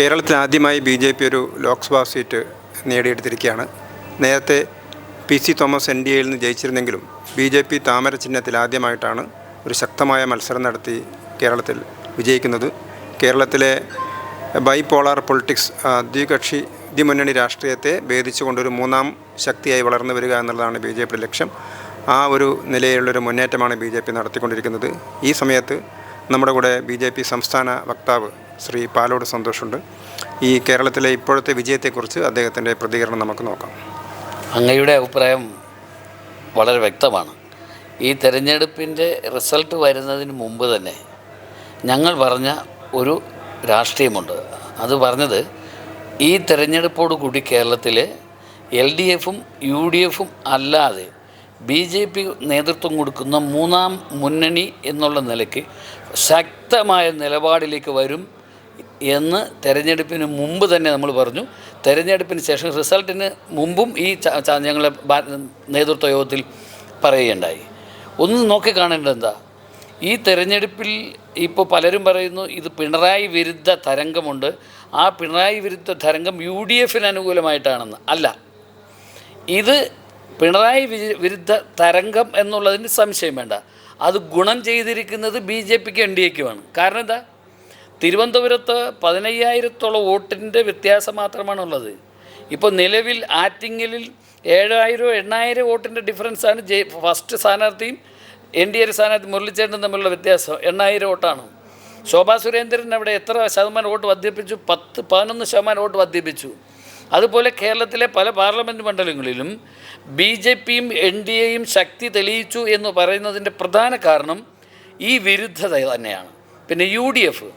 കേരളത്തിൽ ആദ്യമായി B J P ഒരു ലോക്സഭാ സീറ്റ് നേടിയെടുത്തിരിക്കുകയാണ്. നേരത്തെ P C Thomas N D എയിൽ നിന്ന് ജയിച്ചിരുന്നെങ്കിലും ബി ജെ പി താമര ചിഹ്നത്തിൽ ആദ്യമായിട്ടാണ് ഒരു ശക്തമായ മത്സരം നടത്തി കേരളത്തിൽ വിജയിക്കുന്നത്. കേരളത്തിലെ ബൈപോളാർ പൊളിറ്റിക്സ് ദ്വികക്ഷി ദ്വിമുന്നണി രാഷ്ട്രീയത്തെ ഭേദിച്ചുകൊണ്ടൊരു മൂന്നാം ശക്തിയായി വളർന്നു വരിക എന്നുള്ളതാണ് ബി ജെ പിയുടെ ലക്ഷ്യം. ആ ഒരു നിലയിലുള്ളൊരു മുന്നേറ്റമാണ് ബി ജെ പി നടത്തിക്കൊണ്ടിരിക്കുന്നത്. ഈ സമയത്ത് നമ്മുടെ കൂടെ ബി ജെ പി സംസ്ഥാന വക്താവ് ശ്രീ പാലോട് സന്തോഷമുണ്ട് ഈ കേരളത്തിലെ ഇപ്പോഴത്തെ വിജയത്തെക്കുറിച്ച് അദ്ദേഹത്തിന്റെ പ്രതികരണം നമുക്ക് നോക്കാം. അങ്ങയുടെ അഭിപ്രായം വളരെ വ്യക്തമാണ്. ഈ തെരഞ്ഞെടുപ്പിന്റെ റിസൾട്ട് വരുന്നതിന് മുമ്പ് തന്നെ ഞങ്ങൾ പറഞ്ഞ ഒരു രാഷ്ട്രീയമുണ്ട്. അത് പറഞ്ഞത് ഈ തെരഞ്ഞെടുപ്പോട് കൂടി കേരളത്തിൽ എൽ ഡി എഫും യു ഡി എഫും അല്ലാതെ ബി ജെ പി നേതൃത്വം കൊടുക്കുന്ന മൂന്നാം മുന്നണി എന്നുള്ള നിലയ്ക്ക് ശക്തമായ നിലപാടിലേക്ക് വരും എന്ന് തെരഞ്ഞെടുപ്പിന് മുമ്പ് തന്നെ നമ്മൾ പറഞ്ഞു. തെരഞ്ഞെടുപ്പിന് ശേഷം റിസൾട്ടിന് മുമ്പും ഈ ഞങ്ങളെ നേതൃത്വ യോഗത്തിൽ പറയുകയുണ്ടായി. ഒന്ന് നോക്കി നോക്കിക്കാണേണ്ടത് എന്താ? ഈ തെരഞ്ഞെടുപ്പിൽ ഇപ്പോൾ പലരും പറയുന്നു ഇത് പിണറായി വിരുദ്ധ തരംഗമുണ്ട്. ആ പിണറായി വിരുദ്ധ തരംഗം യു ഡി എഫിന് അനുകൂലമായിട്ടാണെന്ന്. അല്ല. ഇത് പിണറായി വിരുദ്ധ തരംഗം എന്നുള്ളതിന് സംശയം വേണ്ട. അത് ഗുണം ചെയ്തിരിക്കുന്നത് ബി ജെ പിക്ക് എൻ ഡി എക്കുമാണ്. കാരണം എന്താ? തിരുവനന്തപുരത്ത് പതിനയ്യായിരത്തോളം വോട്ടിന്റെ വ്യത്യാസം മാത്രമാണുള്ളത്. ഇപ്പോൾ നിലവിൽ ആറ്റിങ്ങലിൽ ഏഴായിരം എണ്ണായിരം വോട്ടിന്റെ ഡിഫറൻസാണ് ജെ ഫസ്റ്റ് സ്ഥാനാർത്ഥിയും എൻ ഡി എ സ്ഥാനാർത്ഥി മുരളിച്ചേട്ടനും തമ്മിലുള്ള വ്യത്യാസം. എണ്ണായിരം വോട്ടാണ്. ശോഭാ സുരേന്ദ്രൻ അവിടെ എത്ര ശതമാനം വോട്ട് വർദ്ധിപ്പിച്ചു? പത്ത് പതിനൊന്ന് ശതമാനം വോട്ട് വർദ്ധിപ്പിച്ചു. അതുപോലെ കേരളത്തിലെ പല പാർലമെന്റ് മണ്ഡലങ്ങളിലും ബി ജെ പിയും എൻ ഡി എയും ശക്തി തെളിയിച്ചു എന്ന് പറയുന്നതിന്റെ പ്രധാന കാരണം ഈ വിരുദ്ധത തന്നെയാണ്. പിന്നെ യു ഡി എഫ്.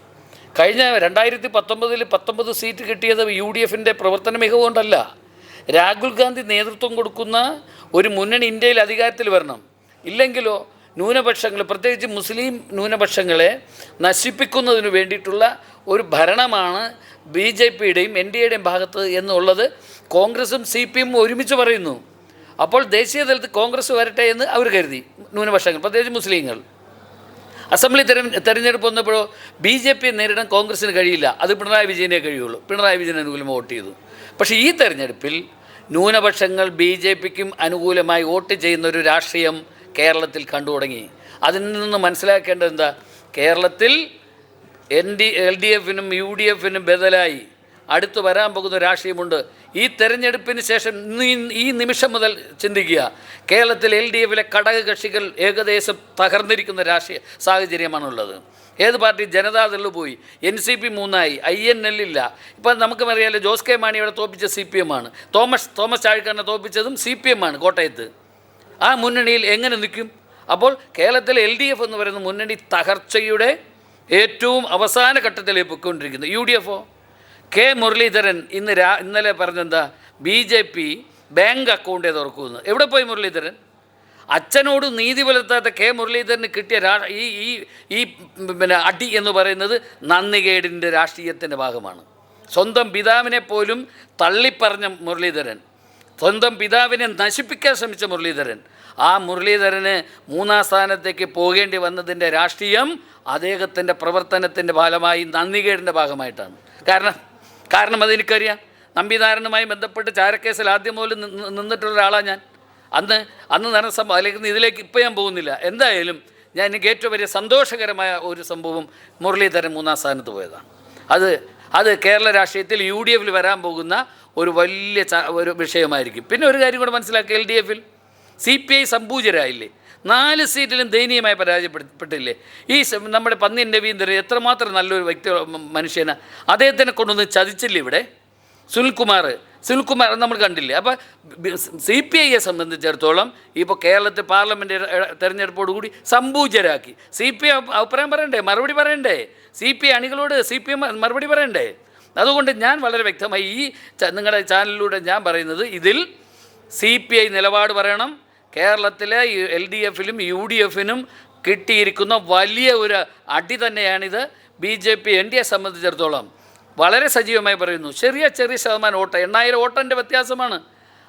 കഴിഞ്ഞ രണ്ടായിരത്തി പത്തൊമ്പതിൽ പത്തൊമ്പത് സീറ്റ് കിട്ടിയത് യു ഡി എഫിന്റെ പ്രവർത്തന മികവ് കൊണ്ടല്ല രാഹുൽ ഗാന്ധി നേതൃത്വം കൊടുക്കുന്ന ഒരു മുന്നണി ഇന്ത്യയിൽ അധികാരത്തിൽ വരണം. ഇല്ലെങ്കിലോ ന്യൂനപക്ഷങ്ങൾ പ്രത്യേകിച്ച് മുസ്ലിം ന്യൂനപക്ഷങ്ങളെ നശിപ്പിക്കുന്നതിന് വേണ്ടിയിട്ടുള്ള ഒരു ഭരണമാണ് ബി ജെ പിയുടെയും എൻ ഡി എയുടെയും ഭാഗത്ത് എന്നുള്ളത് കോൺഗ്രസും സി പി എമ്മും ഒരുമിച്ച് പറയുന്നു. അപ്പോൾ ദേശീയ തലത്തിൽ കോൺഗ്രസ് വരട്ടെ എന്ന് അവർ കരുതി ന്യൂനപക്ഷങ്ങൾ പ്രത്യേകിച്ച് മുസ്ലിങ്ങൾ. അസംബ്ലി തെര തെരഞ്ഞെടുപ്പ് വന്നപ്പോഴോ ബി ജെ പി നേരിടാൻ കോൺഗ്രസിന് കഴിയില്ല. അത് പിണറായി വിജയനെ കഴിയുള്ളൂ. പിണറായി വിജയൻ അനുകൂലം വോട്ട് ചെയ്തു. പക്ഷേ ഈ തെരഞ്ഞെടുപ്പിൽ ന്യൂനപക്ഷങ്ങൾ ബി ജെ പിക്കും അനുകൂലമായി വോട്ട് ചെയ്യുന്ന ഒരു രാഷ്ട്രീയം കേരളത്തിൽ കണ്ടു തുടങ്ങി. അതിൽ നിന്ന് മനസ്സിലാക്കേണ്ടത് എന്താ? കേരളത്തിൽ എൻ ഡി എൽ ഡി എഫിനും യു ഡി എഫിനും ബദലായി. അടുത്ത് വരാൻ പോകുന്ന രാഷ്ട്രീയമുണ്ട്. ഈ തെരഞ്ഞെടുപ്പിന് ശേഷം ഈ- നിമിഷം മുതൽ ചിന്തിക്കുക. കേരളത്തിൽ എൽ ഡി എഫിലെ ഘടകകക്ഷികൾ ഏകദേശം തകർന്നിരിക്കുന്ന രാഷ്ട്രീയ സാഹചര്യമാണുള്ളത്. ഏത് പാർട്ടി ജനതാദൾ പോയി എൻ സി പി മൂന്നായി ഐ എൻ എൽ ഇല്ല. ഇപ്പം നമുക്ക് അറിയാമല്ലോ ജോസ് കെ മാണിയുടെ തോപ്പിച്ച സി പി എം ആണ്. തോമസ് തോമസ് ചാഴിക്കാരനെ തോപ്പിച്ചതും സി പി എം ആണ് കോട്ടയത്ത്. ആ മുന്നണിയിൽ എങ്ങനെ നിൽക്കും? അപ്പോൾ കേരളത്തിലെ എൽ ഡി എഫ് എന്ന് പറയുന്ന മുന്നണി തകർച്ചയുടെ ഏറ്റവും അവസാന ഘട്ടത്തിലേക്ക് പൊയ്ക്കൊണ്ടിരിക്കുന്നത് യു ഡി എഫോ? കെ മുരളീധരൻ ഇന്ന് രാ ഇന്നലെ പറഞ്ഞെന്താ? ബി ജെ പി ബാങ്ക് അക്കൗണ്ടേ തുറക്കുമെന്ന് എവിടെ പോയി മുരളീധരൻ? അച്ഛനോട് നീതി പുലർത്താത്ത കെ മുരളീധരന് കിട്ടിയ രാ ഈ ഈ ഈ പിന്നെ അടി എന്ന് പറയുന്നത് നന്ദികേടിന്റെ രാഷ്ട്രീയത്തിന്റെ ഭാഗമാണ്. സ്വന്തം പിതാവിനെ പോലും തള്ളിപ്പറഞ്ഞ മുരളീധരൻ സ്വന്തം പിതാവിനെ നശിപ്പിക്കാൻ ശ്രമിച്ച മുരളീധരൻ ആ മുരളീധരന് മൂന്നാം സ്ഥാനത്തേക്ക് പോകേണ്ടി വന്നതിന്റെ രാഷ്ട്രീയം അദ്ദേഹത്തിന്റെ പ്രവർത്തനത്തിന്റെ ഫലമായി നന്ദികേടിന്റെ ഭാഗമായിട്ടാണ്. കാരണം കാരണം അതെനിക്കറിയാം നമ്പിനാരനുമായി ബന്ധപ്പെട്ട് ചാരക്കേസിൽ ആദ്യം മുതൽ നിന്നിട്ടുള്ളൊരാളാണ് ഞാൻ. അന്ന് അന്ന് നടന്ന സംഭവം അല്ലെങ്കിൽ ഇതിലേക്ക് ഇപ്പോൾ ഞാൻ പോകുന്നില്ല. എന്തായാലും ഞാൻ എനിക്ക് ഏറ്റവും വലിയ സന്തോഷകരമായ ഒരു സംഭവം മുരളീധരൻ മൂന്നാം സ്ഥാനത്ത് പോയതാണ്. അത് അത് കേരള രാഷ്ട്രീയത്തിൽ യു ഡി എഫിൽ വരാൻ പോകുന്ന ഒരു വലിയ ഒരു വിഷയമായിരിക്കും. പിന്നെ ഒരു കാര്യം കൂടെ മനസ്സിലാക്കുക എൽ ഡി എഫിൽ. സി പി ഐ സംപൂജരായില്ലേ നാല് സീറ്റിലും ദയനീയമായി പരാജയപ്പെട്ടില്ലേ ഈ നമ്മുടെ പന്നിയൻ രവീന്ദ്രൻ എത്രമാത്രം നല്ലൊരു വ്യക്തി മനുഷ്യനാണ് അദ്ദേഹത്തിനെ കൊണ്ടൊന്ന് ചതിച്ചില്ലേ ഇവിടെ? സുനിൽകുമാർ സുനിൽകുമാർ നമ്മൾ കണ്ടില്ലേ? അപ്പോൾ സി പി ഐയെ സംബന്ധിച്ചിടത്തോളം ഇപ്പോൾ കേരളത്തിൽ പാർലമെന്റ് തെരഞ്ഞെടുപ്പോടുകൂടി സമ്പൂജരാക്കി സി പി ഐ അഭിപ്രായം പറയണ്ടേ? മറുപടി പറയണ്ടേ? സി പി ഐ അണികളോട് സി പി എം മറുപടി പറയണ്ടേ? അതുകൊണ്ട് ഞാൻ വളരെ വ്യക്തമായി ഈ നിങ്ങളുടെ ചാനലിലൂടെ ഞാൻ പറയുന്നത് ഇതിൽ സി പി ഐ നിലപാട് പറയണം കേരളത്തിലെ എൽ ഡി എഫിലും യു ഡി എഫിനും കിട്ടിയിരിക്കുന്ന വലിയ ഒരു അടി തന്നെയാണിത്. B J P N D A സംബന്ധിച്ചിടത്തോളം വളരെ സജീവമായി പറയുന്നു. ചെറിയ ചെറിയ ശതമാനം വോട്ട് എണ്ണായിരം വോട്ടിന്റെ വ്യത്യാസമാണ്.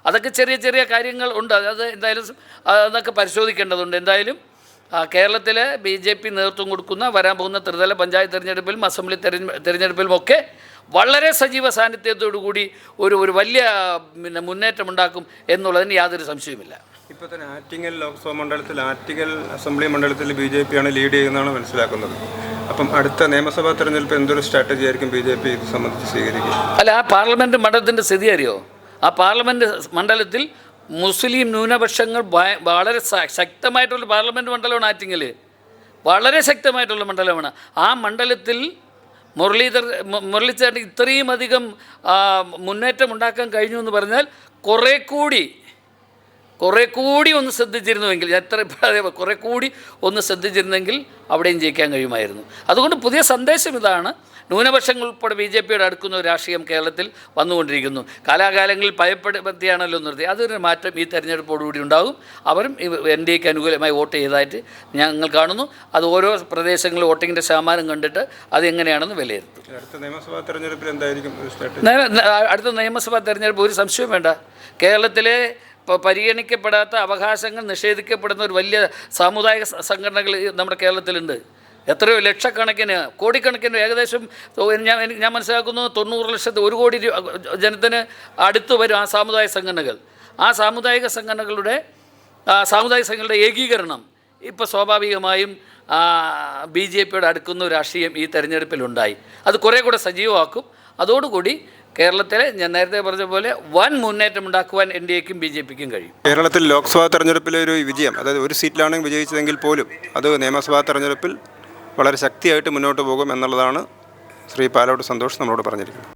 അതൊക്കെ ചെറിയ ചെറിയ കാര്യങ്ങൾ ഉണ്ട്. അത് എന്തായാലും അതൊക്കെ പരിശോധിക്കേണ്ടതുണ്ട്. എന്തായാലും കേരളത്തിലെ ബി ജെ പി നേതൃത്വം കൊടുക്കുന്ന വരാൻ പോകുന്ന ത്രിതല പഞ്ചായത്ത് തിരഞ്ഞെടുപ്പിലും അസംബ്ലി തെരഞ്ഞെടുപ്പിലുമൊക്കെ വളരെ സജീവ സാന്നിധ്യത്തോടുകൂടി ഒരു ഒരു വലിയ പിന്നെ മുന്നേറ്റം ഉണ്ടാക്കും എന്നുള്ളതിന് യാതൊരു സംശയവുമില്ല. ഇപ്പോൾ തന്നെ ആറ്റിങ്ങൽ ലോക്സഭാ മണ്ഡലത്തിൽ ആറ്റിങ്ങൽ അസംബ്ലി മണ്ഡലത്തിൽ ബി ജെ പിയാണ് ആണ് ലീഡ് ചെയ്യുന്നതാണ് മനസ്സിലാക്കുന്നത്. അപ്പം അടുത്ത നിയമസഭാ തെരഞ്ഞെടുപ്പ് എന്തൊരു സ്ട്രാറ്റജി ആയിരിക്കും ബി ജെ പി ഇത് സംബന്ധിച്ച് സ്വീകരിക്കുക? അല്ല ആ പാർലമെന്റ് മണ്ഡലത്തിന്റെ സ്ഥിതി അറിയോ? ആ പാർലമെന്റ് മണ്ഡലത്തിൽ മുസ്ലിം ന്യൂനപക്ഷങ്ങൾ വളരെ ശക്തമായിട്ടുള്ള പാർലമെന്റ് മണ്ഡലമാണ് ആറ്റിങ്ങൽ വളരെ ശക്തമായിട്ടുള്ള മണ്ഡലമാണ്. ആ മണ്ഡലത്തിൽ മുരളീധർ മുരളിച്ചേട്ടൻ ഇത്രയും അധികം മുന്നേറ്റം ഉണ്ടാക്കാൻ കഴിഞ്ഞു എന്ന് പറഞ്ഞാൽ കുറേ കൂടി കുറേ കൂടി ഒന്ന് ശ്രദ്ധിച്ചിരുന്നുവെങ്കിൽ എത്ര കുറേ കൂടി ഒന്ന് ശ്രദ്ധിച്ചിരുന്നെങ്കിൽ അവിടെയും ജയിക്കാൻ കഴിയുമായിരുന്നു. അതുകൊണ്ട് പുതിയ സന്ദേശം ഇതാണ്. ന്യൂനപക്ഷങ്ങൾ ഉൾപ്പെടെ ബി ജെ പിയുടെ അടുക്കുന്ന ഒരു രാഷ്ട്രീയം കേരളത്തിൽ വന്നുകൊണ്ടിരിക്കുന്നു. കാലാകാലങ്ങളിൽ ഭയപ്പെടുത്തിയാണല്ലോ നിർത്തി. അതൊരു മാറ്റം ഈ തെരഞ്ഞെടുപ്പോടുകൂടി ഉണ്ടാകും. അവരും എൻ ഡി എക്ക് അനുകൂലമായി വോട്ട് ചെയ്തതായിട്ട് ഞങ്ങൾ കാണുന്നു. അത് ഓരോ പ്രദേശങ്ങളിൽ വോട്ടിങ്ങിന്റെ ശതമാനം കണ്ടിട്ട് അത് എങ്ങനെയാണെന്ന് വിലയിരുത്തും. അടുത്ത നിയമസഭാ തെരഞ്ഞെടുപ്പിൽ എന്തായിരിക്കും? അടുത്ത നിയമസഭാ തെരഞ്ഞെടുപ്പ് ഒരു സംശയവും വേണ്ട. കേരളത്തിലെ പരിഗണിക്കപ്പെടാത്ത അവകാശങ്ങൾ നിഷേധിക്കപ്പെടുന്ന ഒരു വലിയ സാമുദായിക സംഘടനകൾ നമ്മുടെ കേരളത്തിലുണ്ട്. എത്രയോ ലക്ഷക്കണക്കിന് കോടിക്കണക്കിന് ഏകദേശം ഞാൻ ഞാൻ മനസ്സിലാക്കുന്നു തൊണ്ണൂറ് ലക്ഷത്തി ഒരു കോടി ജനത്തിന് അടുത്ത് വരും ആ സാമുദായിക സംഘടനകൾ. ആ സാമുദായിക സംഘടനകളുടെ സാമുദായിക സംഘടനയുടെ ഏകീകരണം ഇപ്പോൾ സ്വാഭാവികമായും ബി ജെ പിയോട് അടുക്കുന്ന രാഷ്ട്രീയം ഈ തെരഞ്ഞെടുപ്പിലുണ്ടായി. അത് കുറേ കൂടെ സജീവമാക്കും. അതോടുകൂടി കേരളത്തിലെ ഞാൻ നേരത്തെ പറഞ്ഞ പോലെ വൻ മുന്നേറ്റം ഉണ്ടാക്കുവാൻ എൻ ഡി എക്കും ബി ജെ പിക്കും കഴിയും. കേരളത്തിൽ ലോക്സഭാ തെരഞ്ഞെടുപ്പിലെ ഒരു വിജയം അതായത് ഒരു സീറ്റിലാണ് വിജയിച്ചതെങ്കിൽ പോലും അത് നിയമസഭാ തെരഞ്ഞെടുപ്പിൽ വളരെ ശക്തിയായിട്ട് മുന്നോട്ട് പോകും എന്നുള്ളതാണ് ശ്രീ പാലോട് സന്തോഷ് നമ്മളോട് പറഞ്ഞിരിക്കുന്നത്.